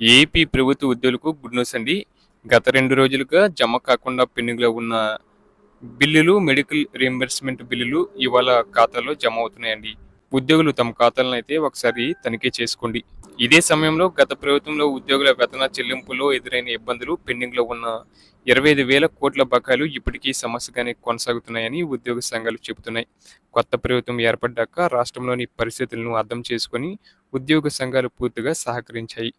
AP ప్రభుత్వ ఉద్యోగులకు good news అండి. గత రెండు రోజులుగా జమ కాకుండా పెండింగ్లో ఉన్న బిల్లులు మెడికల్ రియంబర్స్మెంట్ బిల్లులు ఇవాళ ఖాతాలో జమ అవుతున్నాయండి. ఉద్యోగులు తమ ఖాతాలను అయితే ఒకసారి తనిఖీ చేసుకోండి. ఇదే సమయంలో గత ప్రభుత్వంలో ఉద్యోగుల వేతన చెల్లింపులో ఎదురైన ఇబ్బందులు పెండింగ్లో ఉన్న ఇరవై ఐదు వేల కోట్ల బకాయిలు ఇప్పటికీ సమస్యగానే కొనసాగుతున్నాయని ఉద్యోగ సంఘాలు చెబుతున్నాయి. కొత్త ప్రభుత్వం ఏర్పడ్డాక రాష్ట్రంలోని పరిస్థితులను అర్థం చేసుకొని ఉద్యోగ సంఘాలు పూర్తిగా సహకరించాయి.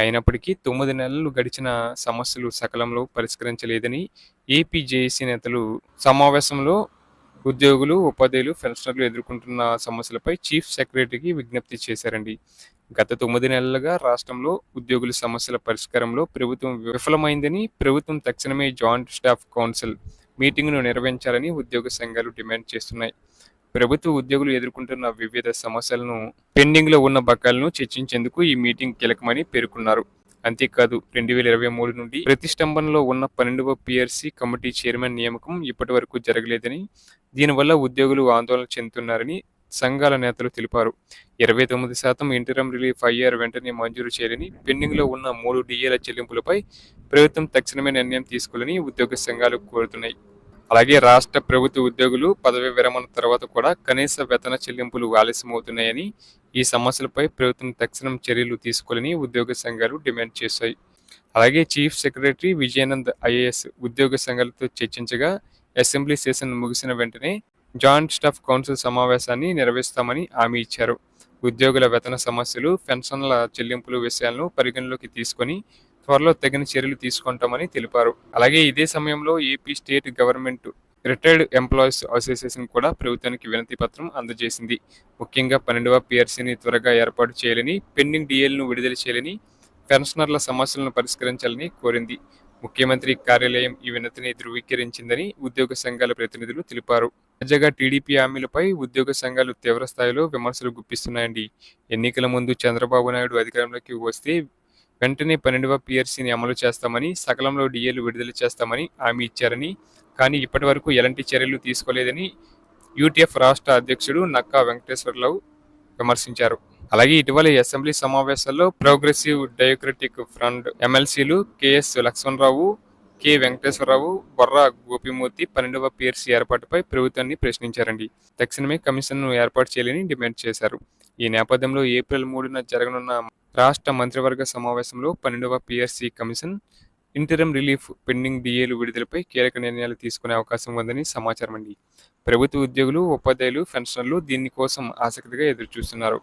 అయినప్పటికీ తొమ్మిది నెలలు గడిచిన సమస్యలు సకాలంలో పరిష్కరించలేదని ఏపీజేఏసీ నేతలు సమావేశంలో ఉద్యోగులు ఉపాధ్యాయులు పెన్షనర్లు ఎదుర్కొంటున్న సమస్యలపై చీఫ్ సెక్రటరీకి విజ్ఞప్తి చేశారండి. గత తొమ్మిది నెలలుగా రాష్ట్రంలో ఉద్యోగుల సమస్యల పరిష్కారంలో ప్రభుత్వం విఫలమైందని ప్రభుత్వం తక్షణమే జాయింట్ స్టాఫ్ కౌన్సిల్ మీటింగ్ను నిర్వహించాలని ఉద్యోగ సంఘాలు డిమాండ్ చేస్తున్నాయి. ప్రభుత్వ ఉద్యోగులు ఎదుర్కొంటున్న వివిధ సమస్యలను పెండింగ్లో ఉన్న బకాలను చర్చించేందుకు ఈ మీటింగ్ కీలకమని పేర్కొన్నారు. అంతేకాదు రెండు వేల ఇరవై మూడు నుండి ప్రతిష్టంభనలో ఉన్న పన్నెండవ పిఆర్సీ కమిటీ చైర్మన్ నియామకం ఇప్పటి వరకు జరగలేదని దీనివల్ల ఉద్యోగులు ఆందోళన చెందుతున్నారని సంఘాల నేతలు తెలిపారు. ఇరవై తొమ్మిది శాతం ఇంటరం రిలీఫ్ అయ్యారు వెంటనే మంజూరు చేయాలని పెండింగ్లో ఉన్న మూడు డిఏల చెల్లింపులపై ప్రభుత్వం తక్షణమే నిర్ణయం తీసుకోవాలని ఉద్యోగ సంఘాలు కోరుతున్నాయి. అలాగే రాష్ట్ర ప్రభుత్వ ఉద్యోగులు పదవి విరమణ తర్వాత కూడా కనీస వేతన చెల్లింపులు ఆలస్యమవుతున్నాయని ఈ సమస్యలపై ప్రభుత్వం తక్షణం చర్యలు తీసుకోవాలని ఉద్యోగ సంఘాలు డిమాండ్ చేశాయి. అలాగే చీఫ్ సెక్రటరీ విజయానంద్ ఐఏఎస్ ఉద్యోగ సంఘాలతో చర్చించగా అసెంబ్లీ సెషన్ ముగిసిన వెంటనే జాయింట్ స్టాఫ్ కౌన్సిల్ సమావేశాన్ని నిర్వహిస్తామని హామీ ఇచ్చారు. ఉద్యోగుల వేతన సమస్యలు పెన్షన్ల చెల్లింపుల విషయాలను పరిగణలోకి తీసుకొని త్వరలో తగిన చర్యలు తీసుకుంటామని తెలిపారు. అలాగే ఇదే సమయంలో AP state government retired employees association కూడా ప్రభుత్వానికి వినతి పత్రం అందజేసింది. ముఖ్యంగా పన్నెండవ పిఆర్సీని త్వరగా ఏర్పాటు చేయాలని పెండింగ్ డిఎల్ను విడుదల చేయాలని పెన్షనర్ల సమస్యలను పరిష్కరించాలని కోరింది. ముఖ్యమంత్రి కార్యాలయం ఈ వినతిని ధృవీకరించిందని ఉద్యోగ సంఘాల ప్రతినిధులు తెలిపారు. తాజాగా టీడీపీ హామీలపై ఉద్యోగ సంఘాలు తీవ్ర స్థాయిలో విమర్శలు గుప్పిస్తున్నాయండి. ఎన్నికల ముందు చంద్రబాబు నాయుడు అధికారంలోకి వస్తే వెంటనే పన్నెండవ పిఆర్సీని అమలు చేస్తామని సకలంలో డిఏలు విడుదల చేస్తామని హామీ ఇచ్చారని కానీ ఇప్పటి వరకు ఎలాంటి చర్యలు తీసుకోలేదని యూటీఎఫ్ రాష్ట్ర అధ్యక్షుడు నక్కా వెంకటేశ్వరరావు విమర్శించారు. అలాగే ఇటీవల అసెంబ్లీ సమావేశాల్లో ప్రోగ్రెసివ్ డెమోక్రటిక్ ఫ్రంట్ ఎమ్మెల్సీలు కెఎస్ లక్ష్మణరావు కె వెంకటేశ్వరరావు బొర్రా గోపిమూర్తి పన్నెండవ పిఆర్సీ ఏర్పాటుపై ప్రభుత్వాన్ని ప్రశ్నించారండి. తక్షణమే కమిషన్ను ఏర్పాటు చేయాలని డిమాండ్ చేశారు. ఈ నేపథ్యంలో ఏప్రిల్ మూడున జరగనున్న రాష్ట్ర మంత్రివర్గ సమావేశంలో పన్నెండవ PRC commission interim relief pending డిఏలు విడుదలపై కీలక నిర్ణయాలు తీసుకునే అవకాశం ఉందని సమాచారం అండి ప్రభుత్వ ఉద్యోగులు ఉపాధ్యాయులు పెన్షనర్లు దీనికోసం ఆసక్తిగా ఎదురుచూస్తున్నారు.